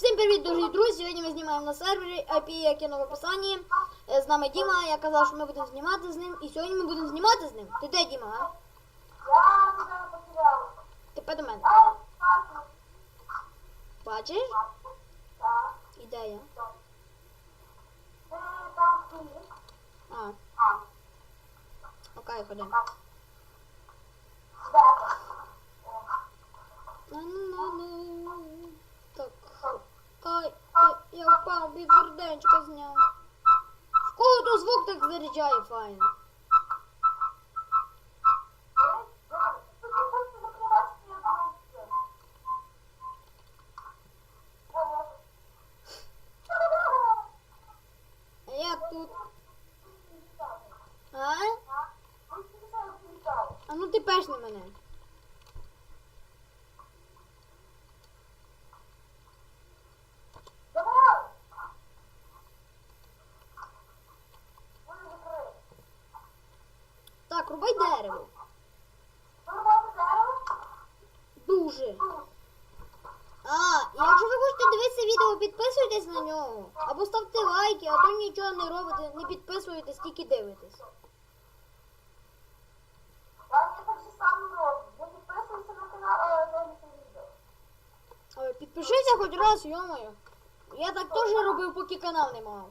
Всім привіт, дорогі друзі! Сьогодні ми знімаємо на сервері IP, як є описанні. Е, З нами Діма, я казав, що ми будемо знімати з ним. І сьогодні ми будемо знімати з ним. Ти де, Діма? А? Я тебя потерял. Ти до мене. Бачиш? Там сидишь? А, окей, ходимо. Да. На-на-на-на. Так. Ай, я, я впав, зняв. В кого то звук так заряджає файно? А. А? Ну ти пешни мене. Так, рубай дерево. Дуже. А, і якщо ви хочете дивитися відео, підписуйтесь на нього. Або ставте лайки, а то нічого не робите, не підписуєтесь, тільки дивитесь. Ой, підпишися хоч раз, йомаю. Я так теж робив, поки канал не мав.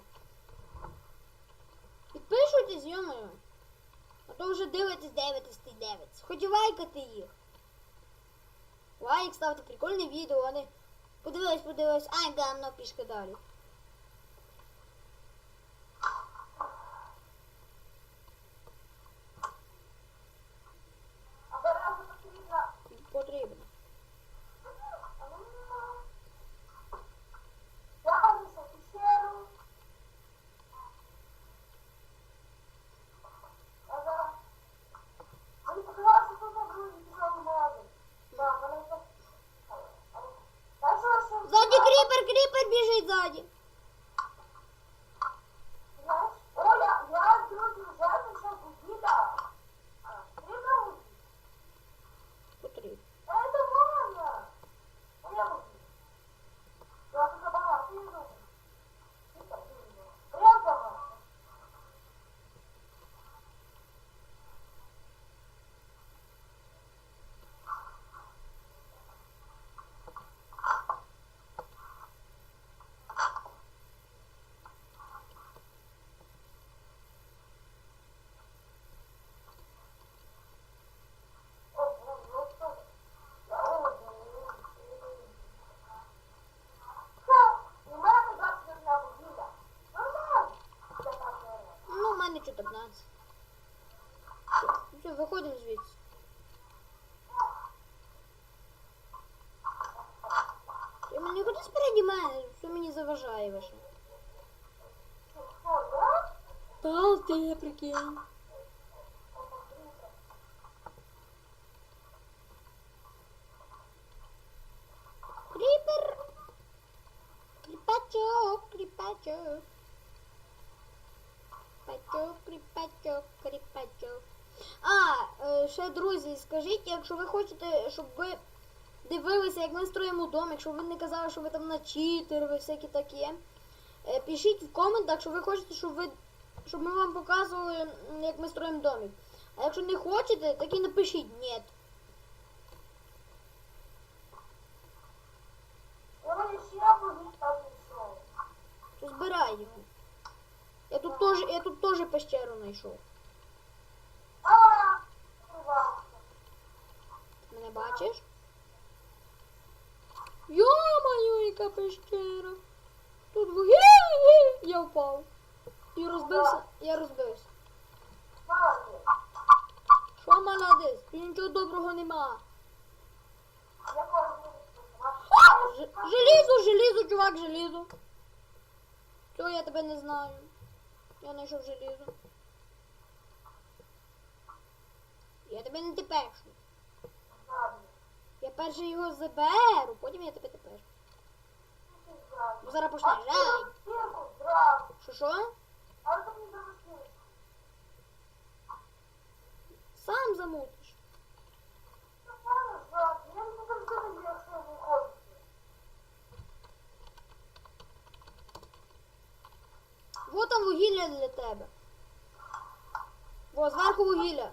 Підпишуйтесь, йомаю. А то вже дивитесь, дивитесь, ти дивитесь. Хоч і лайкати їх. Лайк ставте прикольне відео, а не подивились, подивились, ай, гамно, пішки далі. Потрібно. Ззаді кріпер, кріпер біжить ззаді. Оля, я друзі вже знайшов гіда. Прибрали. Потрібно. Это Ваня. Я вот. Я тут забагато не знаю. Прям забагато. О, ну что? Я очень. У мене 21 година. Нормально. Я так говорю. Ну, у мене 14. Все, виходимо звідси. Ти мені куди спереді мене, що мені заважає ваше? Та ти прикинь. Кріпер. Кріпачок. Кріпачок, ще друзі, скажіть, якщо ви хочете, щоб ви дивилися, як ми строїмо дом, якщо ви не казали, що ви там на читер, ви всякі такі. е, Пишіть в коментах, що ви хочете, щоб ви щоб ми вам показували, як ми строїмо домик. А якщо не хочете, так і напишіть ні. Збирай його. Я тут теж, я тут теж пещеру знайшов. А, ладно. Мене бачиш? Йо-моє, яка пещера. Тут вугі. Я впав. І розбився. Я розбився. Що молодець? Тут нічого доброго нема. Желізо, желізо, чувак, желізо. Чого я тебе не знаю? Я знайшов желізо. Я тебе не тепешу. Перше його заберу, потім я тебе тепер. Бо зараз почне жаль. Що що? Сам замутиш. Вот там вугілля для тебе. Во, зверху вугілля.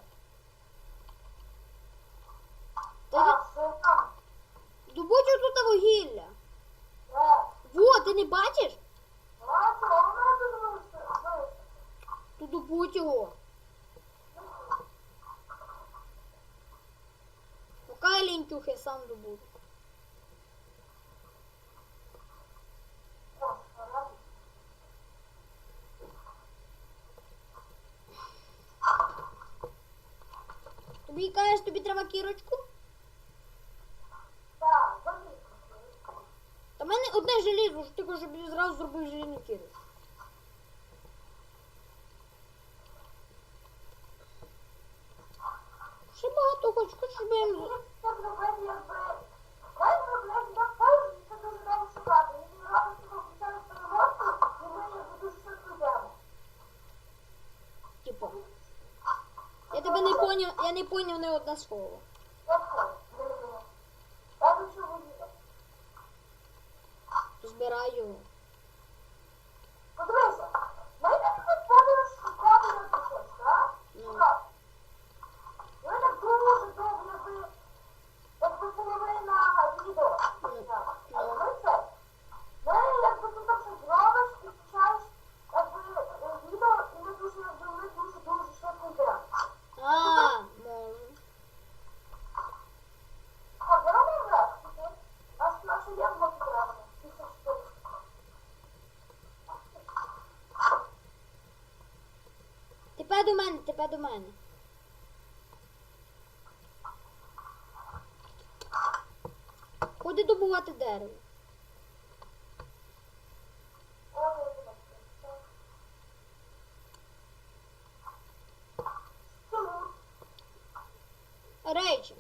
Я сам добуду. Тобі кажеш, тобі треба кірочку? Так, залізла. Та в мене одне желізо, що ти щоб я зразу зробив желізну кірочку. Ще багато хоч, хоч щоб я Типу. Я тебе не поняв, я не поняв не одне слово. Збираю його. Подивися, ми так тут подорож шукати на щось, так? Ну. Шукати. Ми так дуже довго, якби, якби половина відео. Ну, зняли. ну. Але ми це, ми якби тут так щось зробиш і включаєш, якби, е, відео, і ми дуже, якби, ми дуже, дуже швидко йдемо. А, можу. Так, я робив реш, окей? Наш, наше є блоки треба. Після чотири. Тепер до мене, тепер до мене. Ходи добувати дерево. Речі.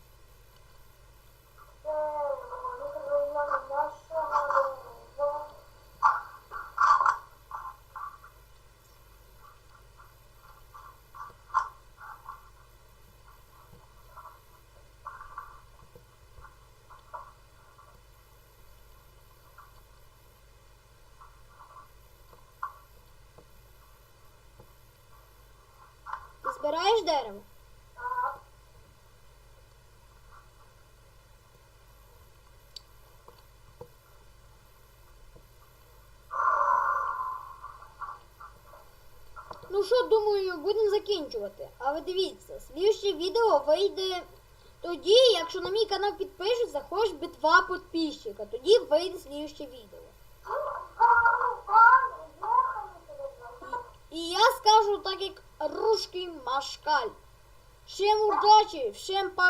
Дерево? Ну що, думаю, будемо закінчувати. А ви дивіться, слідче відео вийде тоді, якщо на мій канал підпишеться хоч би два підписчика. Тоді вийде слідче відео. Тебе. І я скажу так, як русський машкаль. Всем удачи, всем пока.